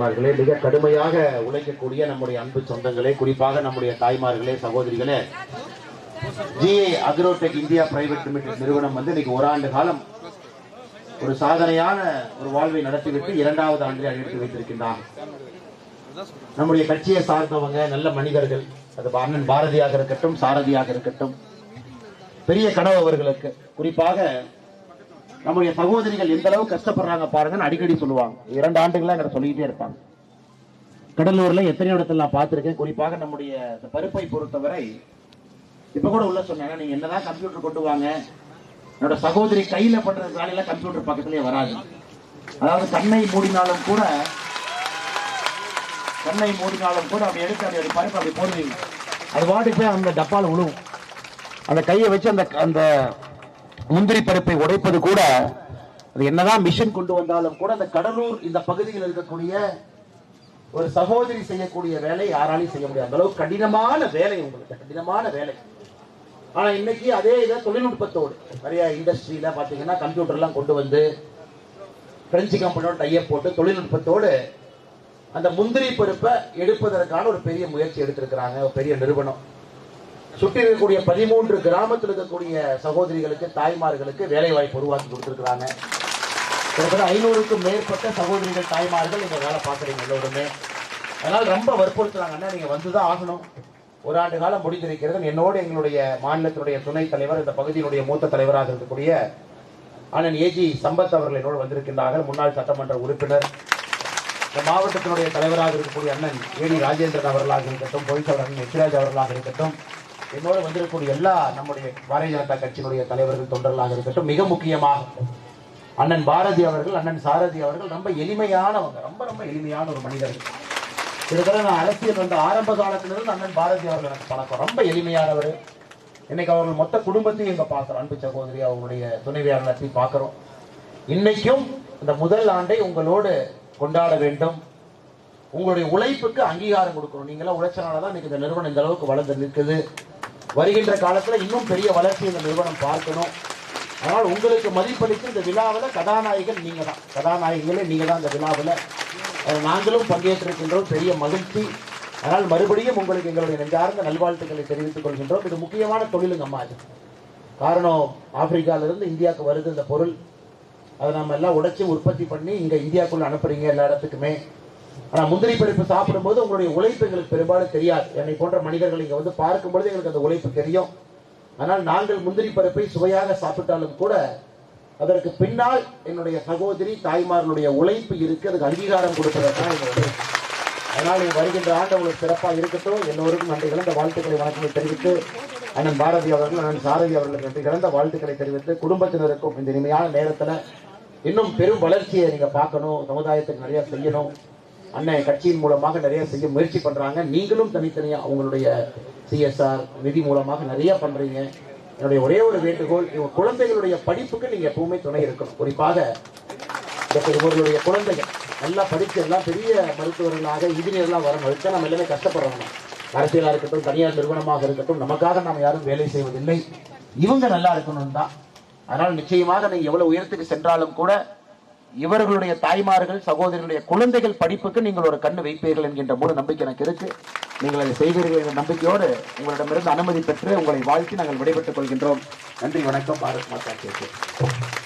தாய்மார்களே மிக கடுமையாக உழைக்கக்கூடிய நம்முடைய அன்பு சொந்தங்களே குறிப்பாக நம்முடைய தாய்மார்களே சகோதரிகளே GA agrotech India private limited நிறுவனம் வந்து இன்னைக்கு ஒரு ஆண்டு காலம் ஒரு சாதனையான ஒரு வாழ்வை நடத்திவிட்டு இரண்டாவது ஆண்டில் அழைத்து வைத்திருக்கின்றார். நம்முடைய கட்சியை சார்ந்தவங்க நல்ல மனிதர்கள் அது அண்ணன் பாரதியாக இருக்கட்டும் சாரதியாக இருக்கட்டும் பெரிய கனவு அவர்களுக்கு. குறிப்பாக நம்முடைய சகோதரிகள் எந்த அளவு கஷ்டப்படுறாங்க பாருங்கன்னு அடிக்கடி சொல்லுவாங்க. இரண்டு ஆண்டுகளாக எங்களை சொல்லிக்கிட்டே இருப்பாங்க. கடலூர்ல எத்தனை இடத்துல நான் பார்த்துருக்கேன். குறிப்பாக நம்முடைய பருப்பை பொறுத்தவரை இப்ப கூட உள்ள சொன்னாங்க நீங்க என்னதான் கம்ப்யூட்டர் கொண்டு வாங்க என்னோட சகோதரி கையில பண்ற வேலையில கம்ப்யூட்டர் பக்கத்திலே வராது. அதாவது கண்ணை மூடினாலும் கூட கண்ணை மூடினாலும் கூட அப்படி எடுத்து அப்படி அப்படி பருப்பு அப்படி போடுவீங்க. அது பாட்டுக்கு போய் அந்த டப்பால விழுவும் அந்த கையை வச்சு அந்த அந்த முந்திரி பருப்பை உடைப்பது கூட அது என்னதான் மிஷின் கொண்டு வந்தாலும் கூட அந்த கடலூர் இந்த பகுதியில் இருக்கக்கூடிய ஒரு சகோதரி செய்யக்கூடிய வேலை யாராலையும் செய்ய முடியாது. அந்த அளவுக்கு கடினமான வேலை உங்களுக்கு கடினமான வேலை. ஆனா இன்னைக்கு அதே இதை தொழில்நுட்பத்தோடு நிறைய இண்டஸ்ட்ரியில பாத்தீங்கன்னா கம்ப்யூட்டர்லாம் கொண்டு வந்து பிரெஞ்சு கம்பெனியோட டையப் போட்டு தொழில்நுட்பத்தோடு அந்த முந்திரி பருப்பை எடுப்பதற்கான ஒரு பெரிய முயற்சி எடுத்திருக்கிறாங்க. ஒரு பெரிய நிறுவனம். சுற்றி இருக்கக்கூடிய பதிமூன்று கிராமத்தில் இருக்கக்கூடிய சகோதரிகளுக்கு தாய்மார்களுக்கு வேலை வாய்ப்பு உருவாக்கி கொடுத்துருக்குறாங்க. கிட்டத்தட்ட ஐநூறுக்கும் மேற்பட்ட சகோதரிகள் தாய்மார்கள் நீங்கள் வேலை பார்க்குறீங்க எல்லோருமே. அதனால் ரொம்ப வற்புறுத்துறாங்கன்னா நீங்கள் வந்து தான் ஆகணும். ஒரு ஆண்டு காலம் முடிந்திருக்கிறது. என்னோடு எங்களுடைய மாநிலத்தினுடைய துணைத் தலைவர் இந்த பகுதியினுடைய மூத்த தலைவராக இருக்கக்கூடிய அண்ணன் ஏஜி சம்பத் அவர்கள் என்னோடு வந்திருக்கின்றார்கள். முன்னாள் சட்டமன்ற உறுப்பினர். இந்த மாவட்டத்தினுடைய தலைவராக இருக்கக்கூடிய அண்ணன் ஏடி ராஜேந்திரன் அவர்களாக இருக்கட்டும் பொய்சவர் அண்ணன் எச்ராஜ் அவர்களாக இருக்கட்டும் என்னோடு வந்திருக்கக்கூடிய எல்லா நம்முடைய பாரதிய ஜனதா கட்சியினுடைய தலைவர்கள் தொண்டர்களாக இருக்கட்டும் மிக முக்கியமாக அண்ணன் பாரதி அவர்கள் அண்ணன் சாரதி அவர்கள் ரொம்ப எளிமையானவங்க ரொம்ப ரொம்ப எளிமையான ஒரு மனிதர்கள். இதுக்கெல்லாம் நான் அரசியல் வந்த ஆரம்ப காலத்திலிருந்து அண்ணன் பாரதி அவர்கள் எனக்கு பழக்கம். ரொம்ப எளிமையானவர். இன்னைக்கு அவர்கள் மொத்த குடும்பத்தையும் எங்கே பார்க்குறோம். அன்பு சகோதரி அவருடைய துணைவியாளர்களையும் பார்க்குறோம். இன்னைக்கும் இந்த முதல் ஆண்டை உங்களோடு கொண்டாட வேண்டும். உங்களுடைய உழைப்புக்கு அங்கீகாரம் கொடுக்கணும் நீங்களாம் உழைச்சனால தான் இன்னைக்கு இந்த நிறுவனம் இந்த அளவுக்கு வளர்ந்து நிற்குது. வருகின்ற காலத்தில் இன்னும் பெரிய வளர்ச்சி இந்த நிறுவனம் பார்க்கணும். அதனால் உங்களுக்கு மதிப்பளித்து இந்த விழாவில் கதாநாயகன் நீங்கள் தான் கதாநாயகிகளே நீங்கள் தான் இந்த விழாவில். நாங்களும் பங்கேற்றிருக்கின்றோம். பெரிய மகிழ்ச்சி. அதனால் மறுபடியும் உங்களுக்கு எங்களுடைய நெஞ்சார்ந்த நல்வாழ்த்துக்களை தெரிவித்துக் கொள்கின்றோம். இது முக்கியமான தொழிலுங்க அம்மா இது. காரணம் ஆப்பிரிக்காவிலிருந்து இந்தியாவுக்கு வருது இந்த பொருள். அதை நம்ம எல்லாம் உடைச்சு உற்பத்தி பண்ணி இங்கே இந்தியாவுக்குள்ளே அனுப்புகிறீங்க எல்லா இடத்துக்குமே. ஆனா முந்திரி பருப்பு சாப்பிடும்போது உங்களுடைய உழைப்பு எங்களுக்கு பெரும்பாலும் தெரியாது. என்னை போன்ற மனிதர்கள் இங்க வந்து பார்க்கும்பொழுது எங்களுக்கு அந்த உழைப்பு தெரியும். ஆனால் நாங்கள் முந்திரி பருப்பை சுவையாக சாப்பிட்டாலும் கூட அதற்கு பின்னால் என்னுடைய சகோதரி தாய்மார்களுடைய உழைப்பு இருக்கு. அதுக்கு அங்கீகாரம் கொடுப்பதற்காக இங்க வந்திருக்கோம். அதனால் இங்க வருகின்ற ஆண்டு உங்களுக்கு சிறப்பாக இருக்கட்டும். எல்லோருக்கும் நன்றி கலந்த வாழ்த்துக்களை வணக்கங்களை தெரிவித்து அண்ணன் பாரதி அவர்கள் அண்ணன் சாரதி அவர்களுக்கு நன்றி கலந்த வாழ்த்துக்களை தெரிவித்து குடும்பத்தினருக்கும் இந்த இனிமையான நேரத்துல இன்னும் பெரும் வளர்ச்சியை நீங்க பார்க்கணும். சமுதாயத்துக்கு நிறையா செய்யணும். அண்ணன் கட்சியின் மூலமாக நிறைய செய்ய முயற்சி பண்றாங்க. நீங்களும் தனித்தனியா உங்களுடைய சிஎஸ்ஆர் நிதி மூலமாக நிறைய பண்றீங்க. என்னுடைய ஒரே ஒரு வேண்டுகோள் இவங்க குழந்தைகளுடைய படிப்புக்கு நீங்க எப்பவுமே துணை இருக்கணும். குறிப்பாக இவர்களுடைய குழந்தைகள். நல்லா படிச்சு எல்லாம் பெரிய மருத்துவர்களாக இன்ஜினியர்லாம் வரணும் அதுக்கு நம்ம எல்லாமே கஷ்டப்படுறோம். அரசியலா இருக்கட்டும் தனியார் நிறுவனமாக இருக்கட்டும் நமக்காக நாம் யாரும் வேலை செய்வதில்லை. இவங்க நல்லா இருக்கணும் தான். அதனால் நிச்சயமாக நீங்க எவ்வளவு உயரத்துக்கு சென்றாலும் கூட இவர்களுடைய தாய்மார்கள் சகோதரிகளுடைய குழந்தைகள் படிப்புக்கு நீங்கள் ஒரு கண்ணு வைப்பீர்கள் என்கின்ற முழு நம்பிக்கை எனக்கு இருக்கு. நீங்கள் அதை செய்வீர்கள் என்ற நம்பிக்கையோடு உங்களிடமிருந்து அனுமதி பெற்று உங்களை வாழ்த்தி நாங்கள் விடைபெற்றுக் கொள்கின்றோம். நன்றி வணக்கம். பாரத் மாதா கேட்டு